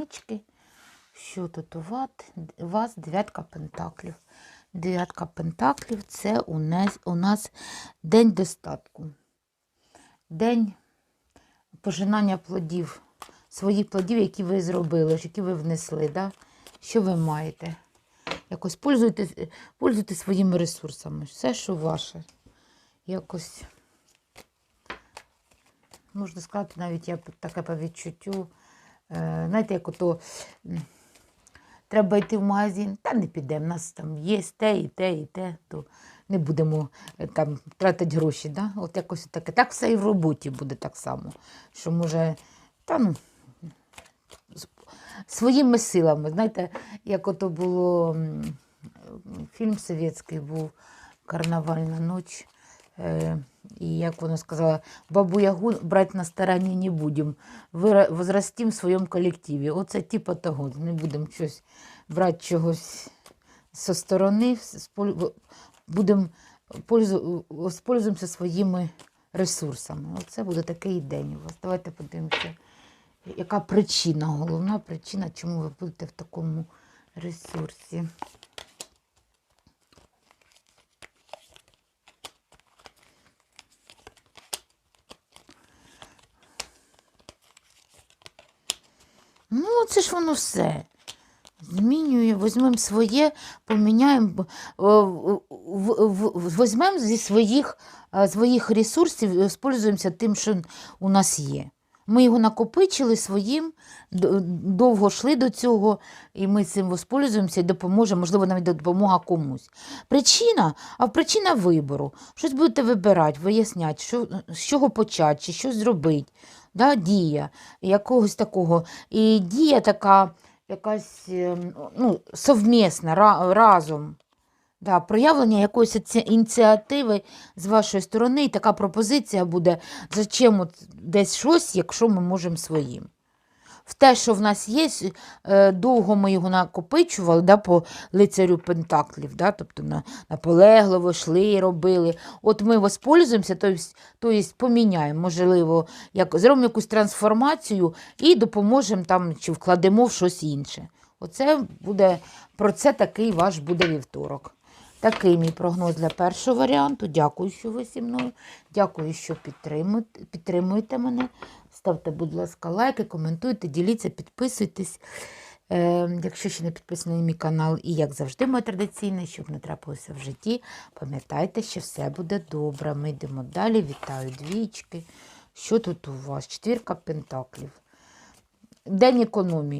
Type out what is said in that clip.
одинички. Що тут у вас? У вас дев'ятка пентаклів. Дев'ятка пентаклів це у нас, у нас день достатку. День пожинання плодів, своїх плодів, які ви зробили, які ви внесли. Да? Що ви маєте? Якось пользуйтесь, пользуйтесь своїми ресурсами. Все, що ваше. Якось, можна сказати, навіть я таке по відчуттю. Е, знаєте, як ото треба йти в магазин, та не підемо, у нас там є те і те, і те, то не будемо е, там тратити гроші. Да? От якось таке. Так все і в роботі буде так само. Що може, та ну, своїми силами. Знаєте, як ото було фільм совєтський був Карнавальна ніч. Е, І як вона сказала, бабу Ягу брати на стороні не будемо, возрастим в своєму колективі. Оце типу того, не будемо щось брати чогось зі сторони, будемо пользу- воспользуємося своїми ресурсами. Оце буде такий день у вас. Давайте подивимося, яка причина, головна причина, чому ви будете в такому ресурсі. Ну, це ж воно все. Змінює, візьмемо своє, поміняємо, візьмемо зі своїх, е, своїх ресурсів, спользуємося тим, що у нас є. Ми його накопичили своїм, довго йшли до цього, і ми цим воспользуємося і допоможемо, можливо, навіть допомога комусь. Причина, а причина вибору. Щось будете вибирати, виясняти, що, з чого почати, чи що зробити. Да, дія якогось такого. І дія така якась ем, ну, совмісна, разом. Да, проявлення якоїсь ініціативи з вашої сторони, і така пропозиція буде, зачем от десь щось, якщо ми можемо своїм. В те, що в нас є, е, довго ми його накопичували да, по лицарю Пентаклів, да, тобто на, наполегливо йшли, робили. От ми воспользуємося, тобто, тобто поміняємо, можливо, як, зробимо якусь трансформацію і допоможемо там, чи вкладемо в щось інше. Оце буде, про це такий ваш буде вівторок. Такий мій прогноз для першого варіанту. Дякую, що ви зі мною. Дякую, що підтримуєте мене. Ставте, будь ласка, лайки, коментуйте, діліться, підписуйтесь. Е, якщо ще не підписаний на мій канал, і як завжди, моє традиційне, щоб не трапилося в житті, пам'ятайте, що все буде добре. Ми йдемо далі. Вітаю двічки. Що тут у вас? Четвірка пентаклів. День економії.